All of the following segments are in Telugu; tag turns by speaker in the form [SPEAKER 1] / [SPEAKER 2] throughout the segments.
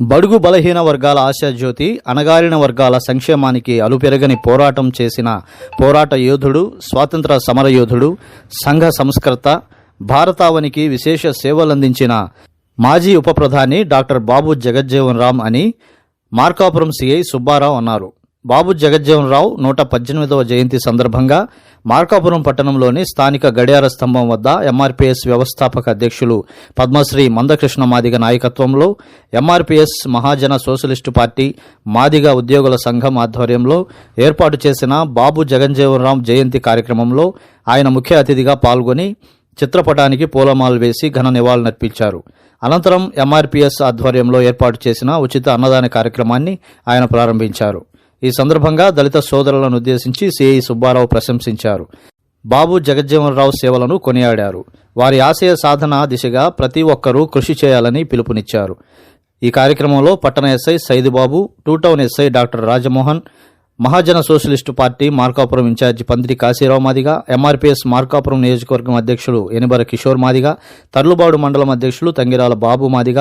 [SPEAKER 1] బడుగు బలహీన వర్గాల ఆశాజ్యోతి అణగారిన వర్గాల సంక్షేమానికి అలుపెరగని పోరాటం చేసిన పోరాట యోధుడు స్వాతంత్ర సమరయోధుడు సంఘ సంస్కర్త భారతావనికి విశేష సేవలందించిన మాజీ ఉప ప్రధాని డాక్టర్ బాబు జగజ్జీవన్ రామ్ అని మార్కాపురం సిఐ సుబ్బారావు అన్నారు. బాబు జగజ్జీవనరావు నూట పద్దెనిమిదవ జయంతి సందర్భంగా మార్కాపురం పట్టణంలోని స్థానిక గడియార స్తంభం వద్ద ఎంఆర్పీఎస్ వ్యవస్థాపక అధ్యక్షులు పద్మశ్రీ మందకృష్ణ మాదిగ నాయకత్వంలో MRPS Mahajana socialist party Madiga ఉద్యోగుల సంఘం ఆధ్వర్యంలో ఏర్పాటు చేసిన బాబు జగజ్జీవన్ జయంతి కార్యక్రమంలో ఆయన ముఖ్య అతిథిగా పాల్గొని చిత్రపటానికి పూలమాలు వేసి ఘన నివాళులర్పించారు అనంతరం ఎంఆర్పీఎస్ ఆధ్వర్యంలో ఏర్పాటు చేసిన ఉచిత అన్నదాన కార్యక్రమాన్ని ఆయన ప్రారంభించారు. ఈ సందర్భంగా దళిత సోదరులను ఉద్దేశించి సిఐ సుబ్బారావు ప్రశంసించారు. బాబు జగజ్జీవనరావు సేవలను కొనియాడారు. వారి ఆశయ సాధన దిశగా ప్రతి ఒక్కరూ కృషి చేయాలని పిలుపునిచ్చారు. ఈ కార్యక్రమంలో పట్టణ SI Saidubabu two town SI doctor Rajamohan Mahajana socialist party Markapuram incharge Pandiri Kasirao Madiga MRPS Markapuram నియోజకవర్గం అధ్యక్షులు ఎనిబర కిషోర్ మాదిగ తర్లుబాడు మండలం అధ్యక్షులు తంగిరాల బాబు మాదిగ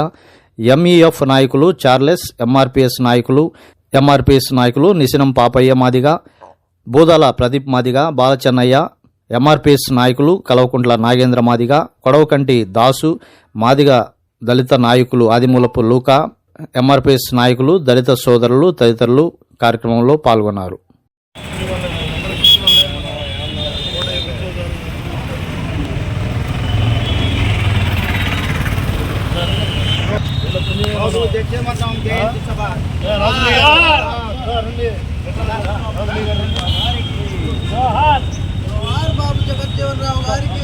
[SPEAKER 1] ఎంఈఎఫ్ నాయకులు చార్లెస్ ఎంఆర్పీఎస్ నాయకులు ఎంఆర్పిఎస్ నాయకులు నిసినం పాపయ్య మాదిగ బూదాల ప్రదీప్ మాదిగ బాలచెన్నయ్య ఎంఆర్పిఎస్ నాయకులు కలవకుంట్ల నాగేంద్ర మాదిగ కొడవకంటి దాసు మాదిగ దళిత నాయకులు ఆదిమూలపు లూకా ఎంఆర్పిఎస్ నాయకులు దళిత సోదరులు తదితరులు కార్యక్రమంలో పాల్గొన్నారు.
[SPEAKER 2] బాబు జగజ్జీవన్ రావు గారికి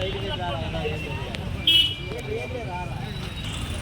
[SPEAKER 3] సైడ్కి రారా?